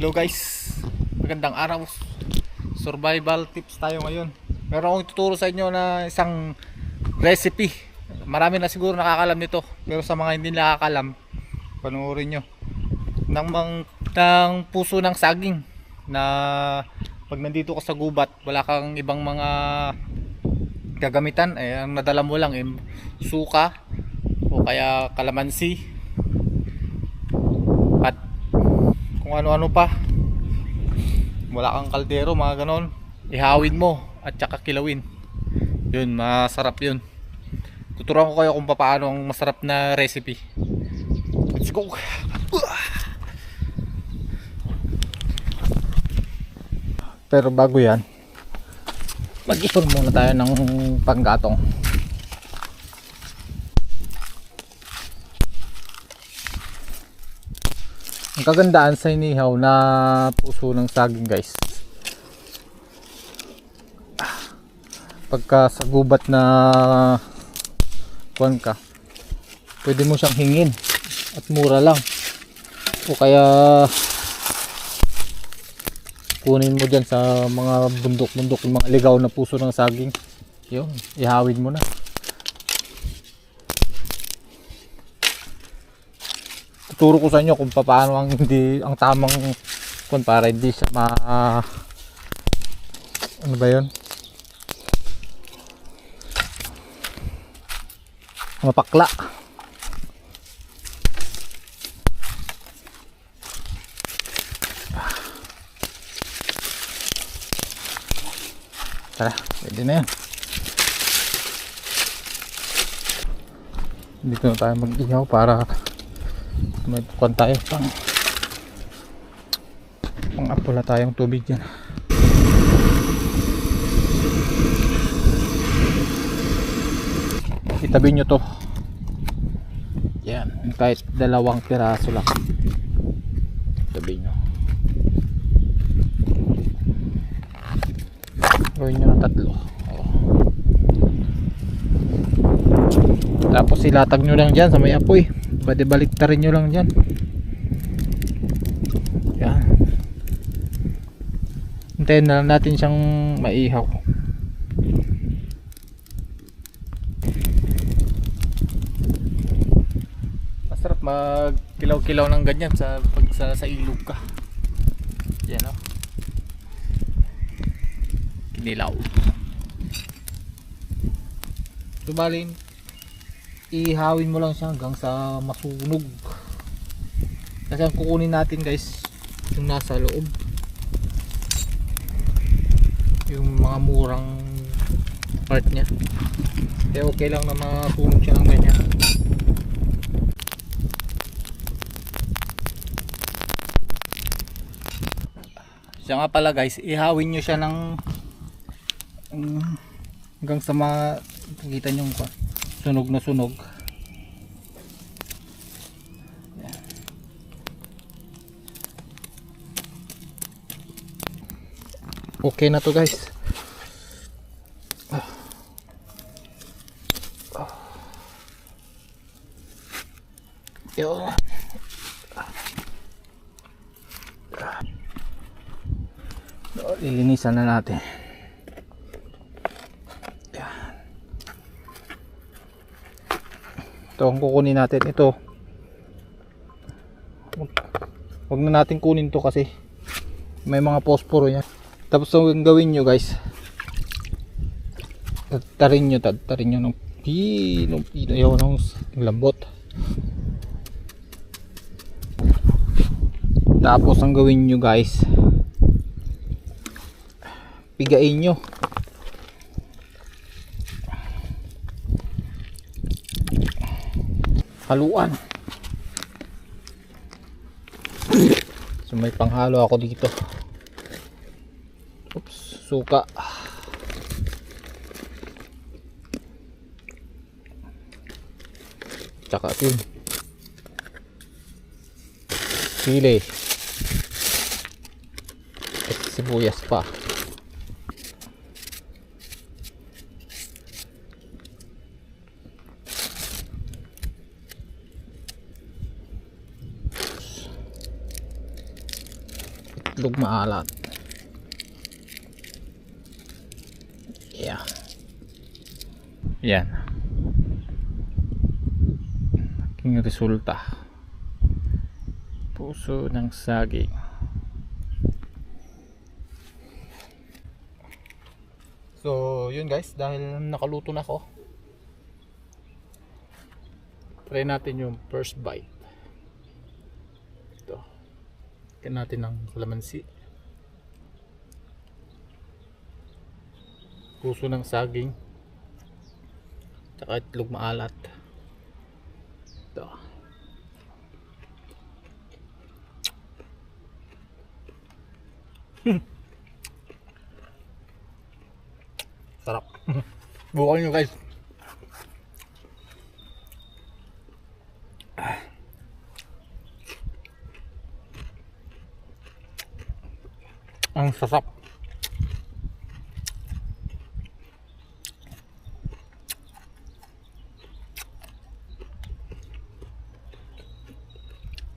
Hello guys, magandang araw. Survival tips tayo ngayon. Meron akong ituturo sa inyo na isang recipe. Marami na siguro nakakalam nito. Pero sa mga hindi nakakalam, panoorin nyo. Ng, mang, ng puso ng saging na pag nandito ka sa gubat, wala kang ibang mga gagamitan. Eh, ang nadala mo lang eh, suka o kaya kalamansi at kung ano-ano pa. Wala kang kaldero mga ganon. Ihawin mo at saka kilawin. Yun masarap yun. Tuturuan ko kayo kung paano ang masarap na recipe. Let's go. Pero bago yan mag-ipon muna tayo ng panggatong kagandaan sa inihaw na puso ng saging guys. Pagka sa gubat na kuwan ka, pwede mo siyang hingin at mura lang. O kaya kunin mo dyan sa mga bundok-bundok, yung mga ligaw na puso ng saging. Yun, ihawin mo na. Tuturo ko sa inyo kung paano ang hindi ang tamang kung para hindi siya ma ano ba yun? Mapakla. Tara pwede na yan. Dito na tayo mag-ihaw para may kuwan tayo. Pang pang apula tayong tubig dyan. Itabi nyo to. Yan kahit dalawang piraso lang. Itabi nyo. Gawin nyo ng tatlo. Oo. tapos ilatag nyo lang dyan sa may apoy pwede baliktarin nyo lang dyan. Yan. Hintayin na lang natin siyang maihaw. Masarap mag kilaw kilaw ng ganyan sa pag sa, sa ilog ka. Yan o kinilaw. Subalin ihawin mo lang siya hanggang sa masunog. Kasi ang kukunin natin guys yung nasa loob. Yung mga murang part niya. Kaya okay lang na masunog siya ng ganyan. Siya nga pala guys ihawin nyo siya ng um, hanggang sa mga kita nyo yung sunog na sunog. Okay na to guys. Yun lilinisan na natin ito ang kukunin natin. Ito. Wag, na natin kunin to kasi may mga posporo yan. Tapos ang gawin nyo guys tattarin nyo tattarin nyo ng pinong pino ayaw ng lambot. Tapos ang gawin nyo guys pigain nyo haluan. So may panghalo ako dito. Oops suka. Tsaka yun sili at sibuyas pa itlog maalat. Yeah. Yan. Aking resulta. Puso ng saging. So, yun guys, dahil nakaluto na ako. Try natin yung first bite. Ito. Kaya natin ng kalamansi. Puso ng saging. Tsaka itlog maalat. Ito. Sarap. Bukan nyo guys. Ang sasap.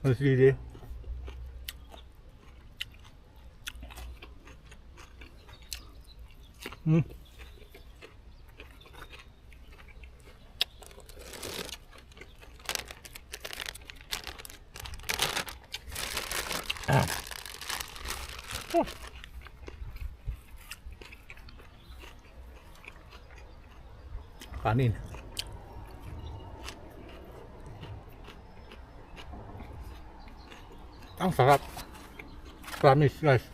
Ang sili. Mm. Ah. Oh. Kanin. Ang sarap. Promise guys.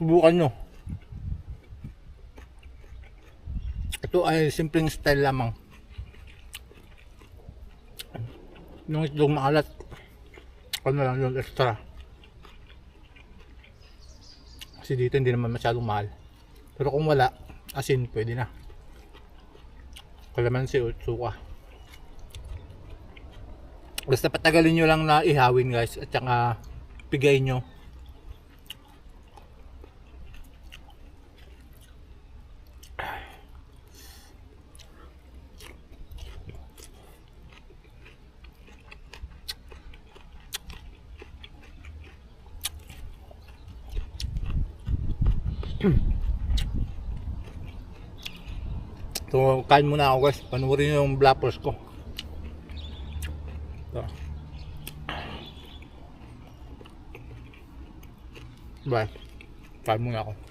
Subukan nyo. Ito ay simpleng style lamang. Yung itlog maalat. Ano lang yung extra. Kasi dito hindi naman masyadong mahal. Pero kung wala, asin pwede na. Kalamansi o suka. Basta patagalin nyo lang na ihawin guys at saka pigay nyo. So, kain muna ako guys. Panuorin yung blappers ko. Ito. Bye. Kain muna ako.